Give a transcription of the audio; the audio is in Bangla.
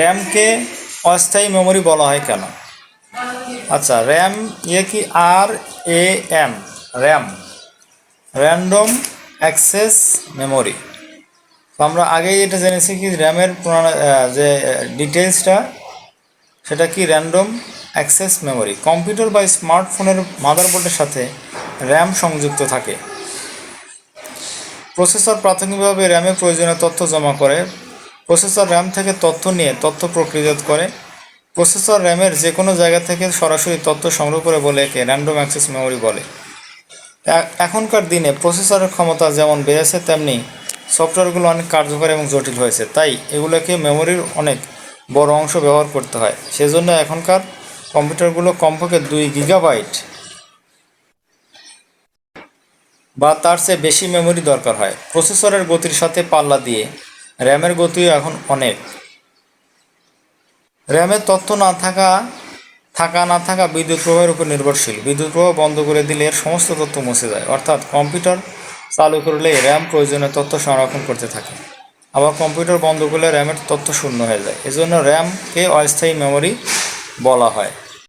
র্যামকে অস্থায়ী মেমরি বলা হয় কেন? আচ্ছা র্যাম ইয়ে কি? R A M, RAM. Random access memory. তো আমরা আগেই এটা জেনেছি কি র্যামের যে ডিটেলসটা সেটা কি র্যান্ডম অ্যাক্সেস মেমোরি? কম্পিউটার বা স্মার্টফোনের মাদারবোর্ডের সাথে র্যাম সংযুক্ত থাকে। প্রসেসর প্রাথমিকভাবে র্যামে প্রয়োজনীয় তথ্য জমা করে প্রসেসর র্যাম থেকে তথ্য নিয়ে তথ্য প্রক্রিয়াজাত করে। প্রসেসর র্যামের যে কোনো জায়গা থেকে সরাসরি তথ্য সংগ্রহ করে বলে একে র্যান্ডম অ্যাক্সেস মেমোরি বলে। এখনকার দিনে প্রসেসরের ক্ষমতা যেমন বেড়েছে, তেমনি সফটওয়্যারগুলো অনেক কার্যকর এবং জটিল হয়েছে। তাই এগুলোকে মেমোরির অনেক বড় অংশ ব্যবহার করতে হয়। সেজন্য এখনকার কম্পিউটারগুলো কমপক্ষে দুই গিগাবাইট বা তার চেয়ে বেশি মেমোরি দরকার হয়। প্রসেসরের গতির সাথে পাল্লা দিয়ে র্যামের গতিও এখন অনেক। র্যামের তথ্য না থাকা থাকা না থাকা বিদ্যুৎ প্রবাহের উপর নির্ভরশীল। বিদ্যুৎ প্রবাহ বন্ধ করে দিলে এর সমস্ত তথ্য মুছে যায়। অর্থাৎ কম্পিউটার চালু করলে র্যাম প্রয়োজনীয় তথ্য সংরক্ষণ করতে থাকে। আবার কম্পিউটার বন্ধ করলে র্যামের তথ্য শূন্য হয়ে যায়। এজন্য র্যামকে অস্থায়ী মেমরি বলা হয়।